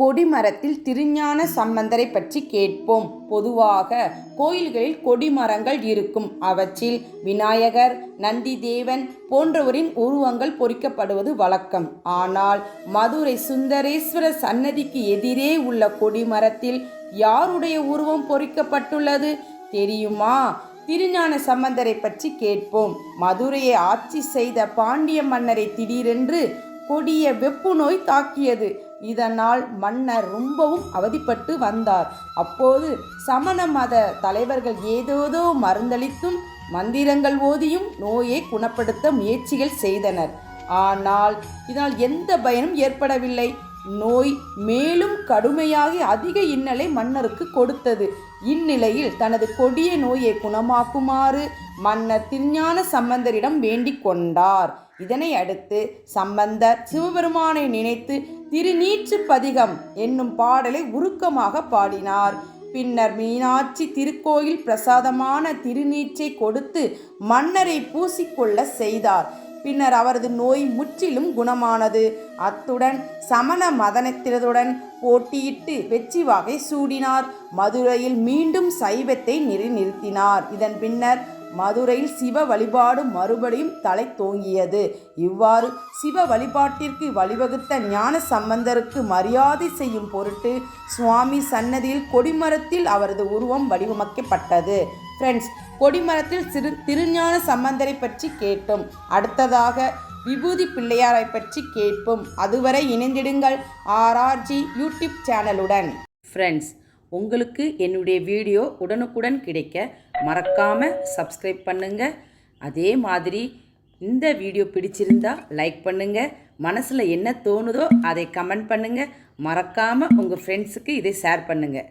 கொடிமரத்தில் திருஞான சம்பந்தரை பற்றி கேட்போம். பொதுவாக கோயில்களில் கொடிமரங்கள் இருக்கும். அவற்றில் விநாயகர் நந்திதேவன் போன்றவரின் உருவங்கள் பொறிக்கப்படுவது வழக்கம். ஆனால் மதுரை சுந்தரேஸ்வரர் சன்னதிக்கு எதிரே உள்ள கொடிமரத்தில் யாருடைய உருவம் பொறிக்கப்பட்டுள்ளது? தெரியுமா? திருஞான சம்பந்தரை பற்றி கேட்போம். மதுரையை ஆட்சி செய்த பாண்டிய மன்னரை திடீரென்று கொடிய வெப்பு நோய் தாக்கியது. இதனால் மன்னர் ரொம்பவும் அவதிப்பட்டு வந்தார். அப்போது சமண மத தலைவர்கள் ஏதேதோ மருந்தளித்தும் மந்திரங்கள் ஓதியும் நோயை குணப்படுத்த முயற்சிகள் செய்தனர். ஆனால் இதனால் எந்த பயனும் ஏற்படவில்லை. நோய் மேலும் கடுமையாகி அதிக இன்னலை மன்னருக்கு கொடுத்தது. இந்நிலையில் தனது கொடிய நோயை குணமாக்குமாறு மன்னர் திருஞான சம்பந்தரிடம் வேண்டிக் கொண்டார். இதனை அடுத்து சம்பந்தர் சிவபெருமானை நினைத்து திருநீற்று பதிகம் என்னும் பாடலை உருக்கமாக பாடினார். பின்னர் மீனாட்சி திருக்கோயில் பிரசாதமான திருநீற்றை கொடுத்து மன்னரை பூசிக்கொள்ள செய்தார். பின்னர் அவரது நோய் முற்றிலும் குணமானது. அத்துடன் சமண மதனத்தினருடன் போட்டியிட்டு வெற்றி வகை சூடினார். மதுரையில் மீண்டும் சைவத்தை நிலைநிறுத்தினார். இதன் பின்னர் மதுரையில் சிவ வழிபாடு மறுபடியும் தலை தோங்கியது. இவ்வாறு சிவ வழிபாட்டிற்கு வழிவகுத்த ஞான சம்பந்தருக்கு மரியாதை செய்யும் பொருட்டு சுவாமி சன்னதியில் கொடிமரத்தில் அவரது உருவம் வடிவமைக்கப்பட்டது. ஃப்ரெண்ட்ஸ் கொடிமரத்தில் சிறு திருஞான சம்பந்தரை பற்றி கேட்டோம். அடுத்ததாக விபூதி பிள்ளையாரை பற்றி கேட்போம். அதுவரை இணைந்திடுங்கள் ஆர்ஆர்ஜி யூடியூப் சேனலுடன். ஃப்ரெண்ட்ஸ் உங்களுக்கு என்னுடைய வீடியோ உடனுக்குடன் கிடைக்க மறக்காமல் சப்ஸ்கிரைப் பண்ணுங்கள் அதே மாதிரி இந்த வீடியோ பிடிச்சிருந்தா லைக் பண்ணுங்கள் மனசில் என்ன தோணுதோ அதை கமெண்ட் பண்ணுங்கள் மறக்காமல் உங்கள் ஃப்ரெண்ட்ஸுக்கு இதை ஷேர் பண்ணுங்கள்